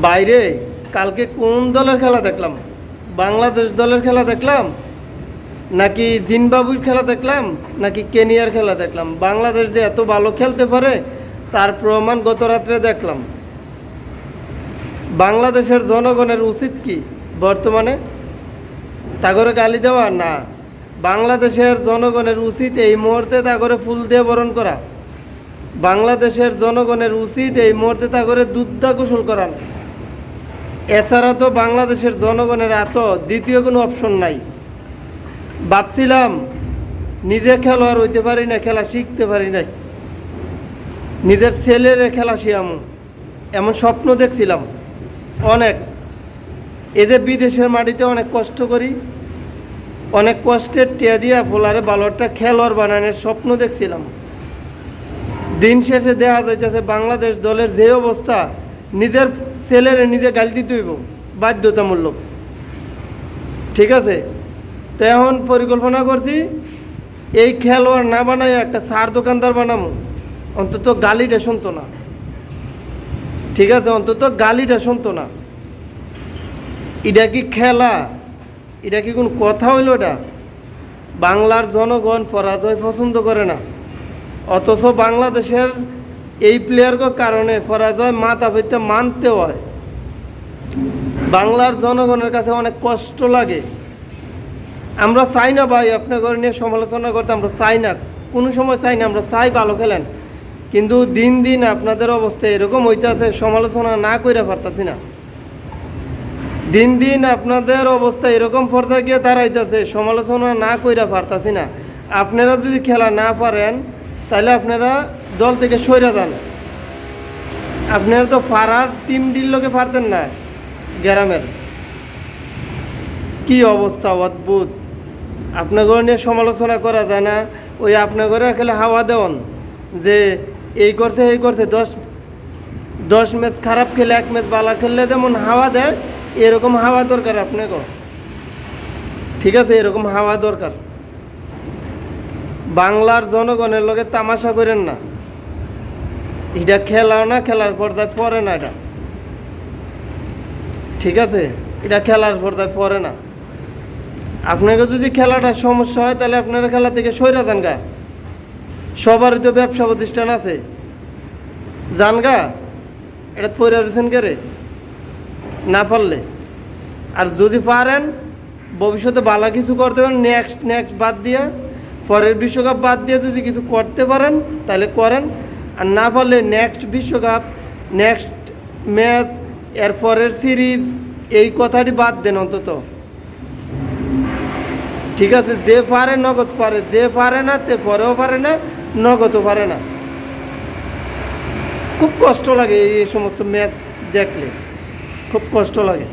বাইরে, কালকে কোন দলের খেলা দেখলাম? বাংলাদেশ দলের খেলা দেখলাম? নাকি জিম্বাবুর খেলা দেখলাম? নাকি কেনিয়ার খেলা দেখলাম? বাংলাদেশ যে এত ভালো খেলতে পারে, তার প্রমাণ গত রাত্রে দেখলাম। বাংলাদেশের জনগণের উচিত কি বর্তমানে? তাগরে গালি দেওয়া? না। বাংলাদেশের জনগণের উচিত এই মুহূর্তে তাগরে ফুল দিয়ে বরণ করা। বাংলাদেশের জনগণের উচিত এই মুহূর্তে তাগরে দুধদা গোসল করান। এছাড়া তো বাংলাদেশের জনগণের এত দ্বিতীয় কোনো অপশন নাই। ভাবছিলাম, নিজে খেলোয়াড় হইতে পারি না, খেলা শিখতে পারি না। নিজের ছেলের খেলা শিয়াম এমন স্বপ্ন দেখছিলাম। অনেক। এদের বিদেশের মাটিতে অনেক কষ্ট করি, অনেক কষ্টের টিয়া দিয়া ফোলারে বালরটা খেলোয়াড় বানানোর স্বপ্ন দেখছিলাম। দিন শেষে দেখা যাইতেছে বাংলাদেশ দলের যে অবস্থা, নিজের ছেলের নিজে গাল দিতে হইব, বাধ্যতামূলক। ঠিক আছে? তো এখন পরিকল্পনা করছি, এই খেলোয়াড় না বানাই একটা সার দোকানদার বানাবো অন্তত গালিটা শুনতো না। ঠিক আছে? অন্তত গালিটা শুনতো না। এটা কি খেলা? এটা কি কোন কথা হইল এটা? বাংলার জনগণ পরাজয় পছন্দ করে না। অথচ বাংলাদেশের এই প্লেয়ারকে কারণে পরাজয় মাথা পেতে মানতে হয়। বাংলার জনগণের কাছে অনেক কষ্ট লাগে। আমরা চাই না ভাই আপনাদের নিয়ে সমালোচনা করতে, আমরা চাই না। কোনো সময় চাই না, আমরা চাই ভালো খেলেন। কিন্তু দিন দিন আপনাদের অবস্থা এরকম হইতেছে, সমালোচনা না কইরা পারতাছি না। দিন দিন আপনাদের অবস্থা এরকম পর্যায়ে গিয়ে দাঁড়াইতেছে, সমালোচনা না কইরা পারতাছি না। আপনারা যদি খেলা না পারেন তাহলে আপনারা দল থেকে সইরা যান। আপনারা তো পাড়ার তিন দিন লোকে পারতেন না, গ্রামের। কি অবস্থা অদ্ভুত। আপনাদের নিয়ে সমালোচনা করা যায় না। ওই আপনাদের খেলে হাওয়া দেওয়ান যে এই করছে এই করছে। দশ দশ ম্যাচ খারাপ খেলে এক ম্যাচ বালা খেললে যেমন হাওয়া দেয়, এরকম হাওয়া দরকার আপনাকে। ঠিক আছে, এরকম হাওয়া দরকার। বাংলার জনগণের লগে তামাশা করেন না। এটা খেলাও না, খেলার পর্দায় পড়ে না এটা। ঠিক আছে? এটা খেলার পর্দায় পড়ে না। আপনাকে যদি খেলাটা সমস্যা হয়, তাহলে আপনারা খেলা থেকে সইরা যান গা। সবারই তো ব্যবসা প্রতিষ্ঠান আছে। যান গা। এটা পয়রা রয়েছেন কে রে? না পারলে। আর যদি পারেন, ভবিষ্যতে ভালো কিছু করতে পারেন নেক্সট নেক্সট বাদ দিয়ে পরের বিশ্বকাপ বাদ দিয়ে যদি কিছু করতে পারেন, তাহলে করেন। আর না পারলে নেক্সট বিশ্বকাপ নেক্সট ম্যাচ এর পরের সিরিজ এই কথাটি বাদ দেন অন্তত। ঠিক আছে, যে পারে নগদ পারে, যে পারে না তে পরেও পারে না, নগদও পারে না। খুব কষ্ট লাগে এই সমস্ত ম্যাচ দেখলে। খুব কষ্ট লাগে।